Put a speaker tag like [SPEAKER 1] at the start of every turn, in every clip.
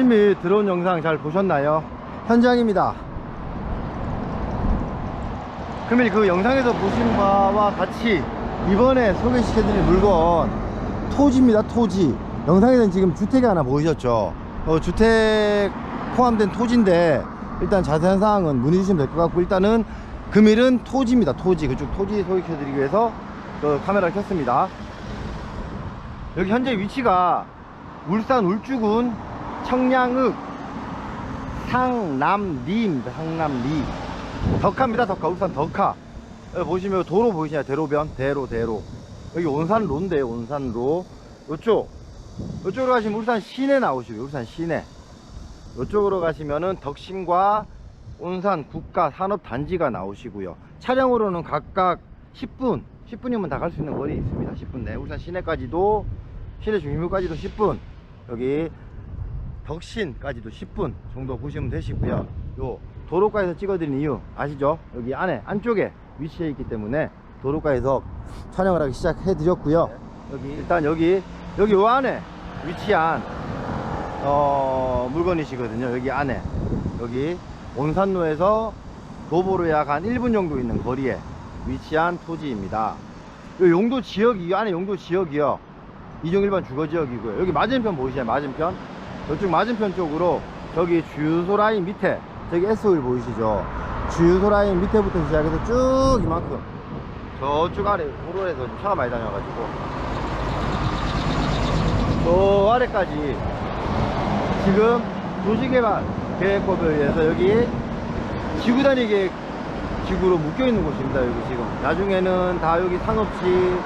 [SPEAKER 1] 및 드론 영상 잘 보셨나요? 현장입니다. 금일 그 영상에서 보신 바와 같이 이번에 소개시켜드릴 물건 토지입니다. 토지. 영상에는 지금 주택이 하나 보이셨죠? 어, 주택 포함된 토지인데 일단 자세한 사항은 문의 주시면 될 것 같고 일단은 금일은 토지입니다. 토지. 그쪽 토지 소개시켜드리기 위해서 그 카메라를 켰습니다. 여기 현재 위치가 울산 울주군 청량읍 상남리입니다. 상남리. 덕화입니다. 덕화. 울산 덕화. 여기 보시면 도로 보이시나요? 대로변. 대로, 대로. 여기 온산로인데요. 온산로. 요쪽. 요쪽으로 가시면 울산 시내 나오시고요. 울산 시내. 요쪽으로 가시면은 덕신과 온산 국가 산업단지가 나오시고요. 차량으로는 각각 10분, 10분이면 다 갈 수 있는 거리 있습니다. 10분 내. 울산 시내까지도, 시내 중심부까지도 10분. 여기 덕신까지도 10분 정도 보시면 되시고요. 요 도로가에서 찍어드린 이유 아시죠? 여기 안에 안쪽에 위치해 있기 때문에 도로가에서 촬영을 하기 시작해 드렸고요. 여기 일단 여기 여기 요 안에 위치한 어, 물건이시거든요. 여기 안에 여기 온산로에서 도보로 약 한 1분 정도 있는 거리에 위치한 토지입니다. 요 용도 지역이 이 안에 용도 지역이요. 이종 일반 주거 지역이고요. 여기 맞은편 보이시나요? 맞은편. 이쪽 맞은편 쪽으로 저기 주유소 라인 밑에 저기 S 오일 보이시죠? 주유소 라인 밑에부터 시작해서 쭉 이만큼 저쪽 아래 도로에서 좀 차가 많이 다녀가지고 저 아래까지 지금 도시개발 계획법에 의해서 여기 지구 단위 계획 지구로 묶여 있는 곳입니다. 여기 지금 나중에는 다 여기 상업지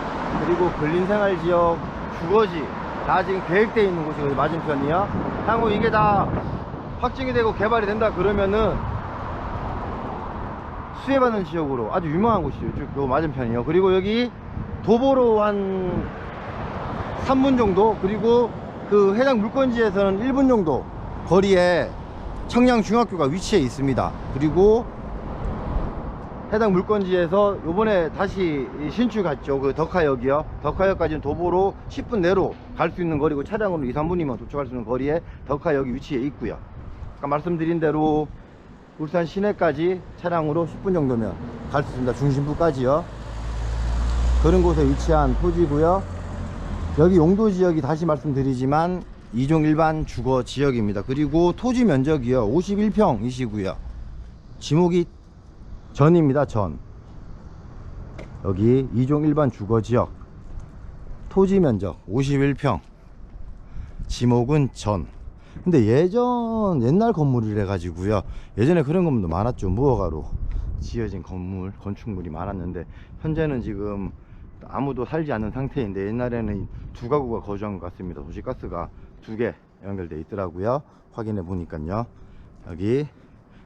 [SPEAKER 1] 그리고 근린생활지역 주거지 다 지금 계획되어 있는 곳이거든요. 맞은편이요. 향후 이게 다 확정이 되고 개발이 된다 그러면은 수혜받는 지역으로 아주 유명한 곳이죠. 쭉요 맞은편이요. 그리고 여기 도보로 한 3분 정도 그리고 그 해당 물건지에서는 1분 정도 거리에 청량중학교가 위치해 있습니다. 그리고 해당 물건지에서 요번에 다시 신축 갔죠. 그 덕화역이요. 덕화역까지는 도보로 10분 내로 갈 수 있는 거리고 차량으로 2, 3분이면 도착할 수 있는 거리에 덕화역이 위치해 있고요. 아까 말씀드린 대로 울산 시내까지 차량으로 10분 정도면 갈 수 있습니다. 중심부까지요. 그런 곳에 위치한 토지고요. 여기 용도 지역이 다시 말씀드리지만 이종 일반 주거 지역입니다. 그리고 토지 면적이요. 51평이시고요. 지목이 전입니다. 전. 여기 이종 일반 주거 지역. 토지 면적 51평. 지목은 전. 근데 예전 옛날 건물이래 가지고요. 예전에 그런 건물도 많았죠. 무허가로 지어진 건물, 건축물이 많았는데 현재는 지금 아무도 살지 않는 상태인데 옛날에는 두 가구가 거주한 것 같습니다. 도시가스가 두 개 연결돼 있더라고요. 확인해 보니까요. 여기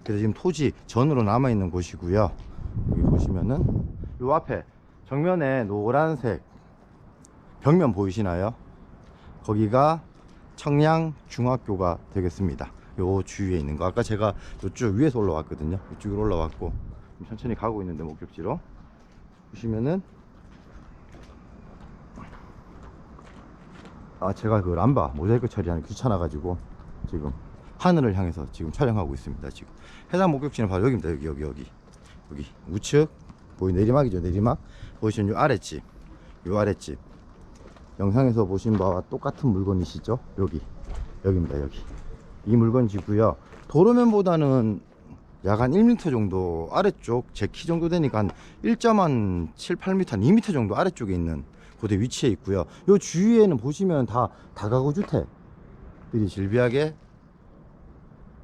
[SPEAKER 1] 그래서 지금 토지 전으로 남아 있는 곳이고요. 여기 보시면은 요 앞에 정면에 노란색 벽면 보이시나요? 거기가 청량 중학교가 되겠습니다. 요 주위에 있는 거. 아까 제가 요쪽 위에서 올라왔거든요. 이쪽으로 올라왔고 좀 천천히 가고 있는데 목적지로 보시면은 아 제가 그 람바 모자이크 처리하는 게 귀찮아 가지고 지금 하늘을 향해서 지금 촬영하고 있습니다. 지금 해당 목적지는 바로 여기입니다. 여기 여기 여기 여기 우측 보이 내리막이죠 내리막 보이시는 요 아랫집 요 아랫집 영상에서 보신 바와 똑같은 물건이시죠? 여기 여기입니다 여기 이 물건지고요 도로면보다는 약 한 1m 정도 아래쪽 제 키 정도 되니까 한 1.7, 8m, 한 2m 정도 아래쪽에 있는 곳에 위치해 있고요 요 주위에는 보시면 다 다가구 주택들이 질비하게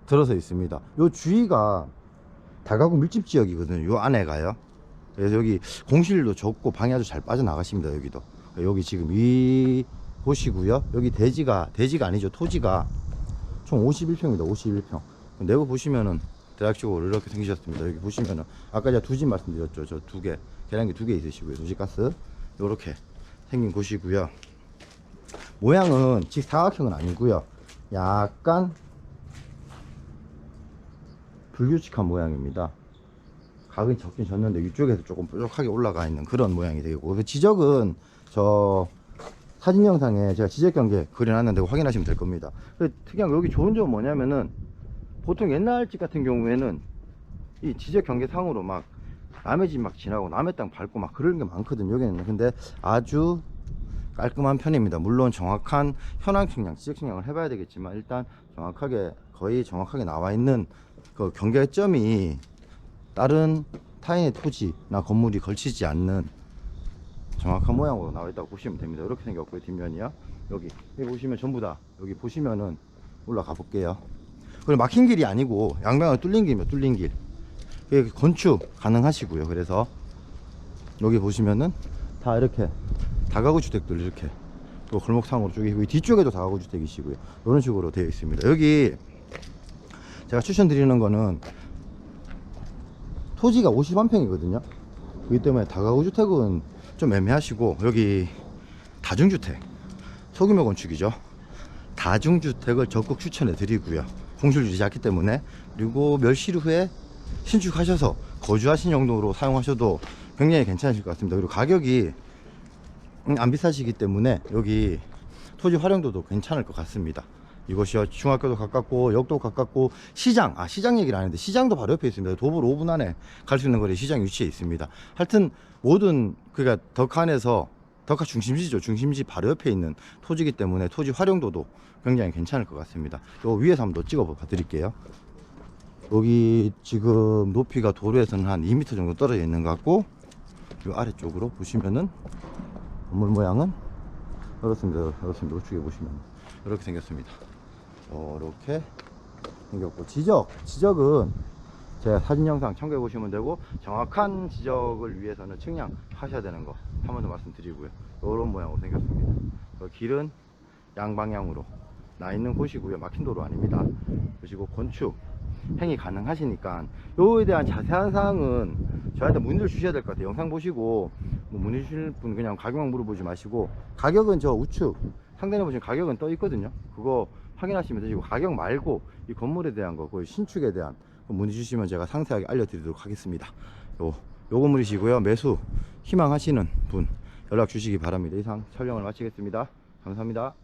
[SPEAKER 1] 들어서 있습니다. 요 주위가 다가구 밀집 지역이거든요. 요 안에 가요. 그래서 여기 공실도 적고 방이 아주 잘 빠져나가십니다 여기도. 여기 지금 이 보시고요. 여기 대지가 대지가 아니죠. 토지가 총 51평입니다. 51평. 내부 보시면은 대략적으로 이렇게 생기셨습니다. 여기 보시면은 아까 제가 두 집 말씀드렸죠. 저 두개 계량기 두 개 있으시고요. 도시가스 요렇게 생긴 곳이고요. 모양은 직사각형은 아니고요. 약간 불규칙한 모양입니다 각은 적긴 졌는데 위쪽에서 조금 뾰족하게 올라가 있는 그런 모양이 되고 그 지적은 저 사진 영상에 제가 지적 경계 그려놨는데 확인하시면 될 겁니다. 그 특이한 거 여기 좋은 점은 뭐냐면은 보통 옛날 집 같은 경우에는 이 지적 경계 상으로 막 남의 집 막 지나고 남의 땅 밟고 막 그런 게 많거든요. 여기는 근데 아주 깔끔한 편입니다. 물론 정확한 현황 측량, 지적 측량을 해봐야 되겠지만 일단 정확하게 거의 정확하게 나와 있는 그 경계점이 다른 타인의 토지나 건물이 걸치지 않는 정확한 모양으로 나와 있다고 보시면 됩니다. 이렇게 생겼고요. 뒷면이요. 여기 여기 보시면 전부 다 여기 보시면은 올라가 볼게요. 그리고 막힌 길이 아니고 양방을 뚫린 길이면 뚫린 길. 여기 건축 가능하시고요. 그래서 여기 보시면은 다 이렇게 다가구 주택들 이렇게 또 골목상으로 쪼개고 이 뒤쪽에도 다가구 주택이시고요. 이런 식으로 되어 있습니다. 여기 제가 추천드리는 거는 토지가 51평이거든요. 그렇기 때문에 다가구 주택은 좀 애매하시고 여기 다중주택 소규모 건축이죠. 다중주택을 적극 추천해 드리고요. 공실률이 작기 때문에 그리고 멸실 후에 신축하셔서 거주하신 용도로 사용하셔도 굉장히 괜찮으실 것 같습니다. 그리고 가격이 음, 안 비싸시기 때문에 여기 토지 활용도도 괜찮을 것 같습니다. 이곳이요 중학교도 가깝고 역도 가깝고 시장 아 시장 얘기를 안 했는데 시장도 바로 옆에 있습니다. 도보 5분 안에 갈 수 있는 거리 시장 위치에 있습니다. 하여튼 모든 그러니까 덕한에서 덕한 중심지죠. 중심지 바로 옆에 있는 토지이기 때문에 토지 활용도도 굉장히 괜찮을 것 같습니다. 요 위에서 한번 더 찍어 봐 드릴게요. 여기 지금 높이가 도로에서는 한 2m 정도 떨어져 있는 것 같고 이 아래쪽으로 보시면은 건물 모양은 이렇습니다. 이렇습니다. 우측에 보시면 이렇게 생겼습니다. 이렇게 생겼고 지적 지적은 제가 사진 영상 참고해 보시면 되고 정확한 지적을 위해서는 측량 하셔야 되는 거 한 번 더 말씀드리고요. 이런 모양으로 생겼습니다. 그 길은 양방향으로 나 있는 곳이고요. 막힌 도로 아닙니다. 그리고 건축 행위 가능하시니까 요에 대한 자세한 사항은 저한테 문의를 주셔야 될 것 같아요. 영상 보시고 뭐 문의 주실 분 그냥 가격만 물어보지 마시고 가격은 저 우측 상단에 보시면 가격은 떠 있거든요. 그거 확인하시면 되시고 가격 말고 이 건물에 대한 거, 그 신축에 대한 그 문의 주시면 제가 상세하게 알려드리도록 하겠습니다. 요, 요 건물이시고요. 매수 희망하시는 분 연락 주시기 바랍니다. 이상 촬영을 마치겠습니다. 감사합니다.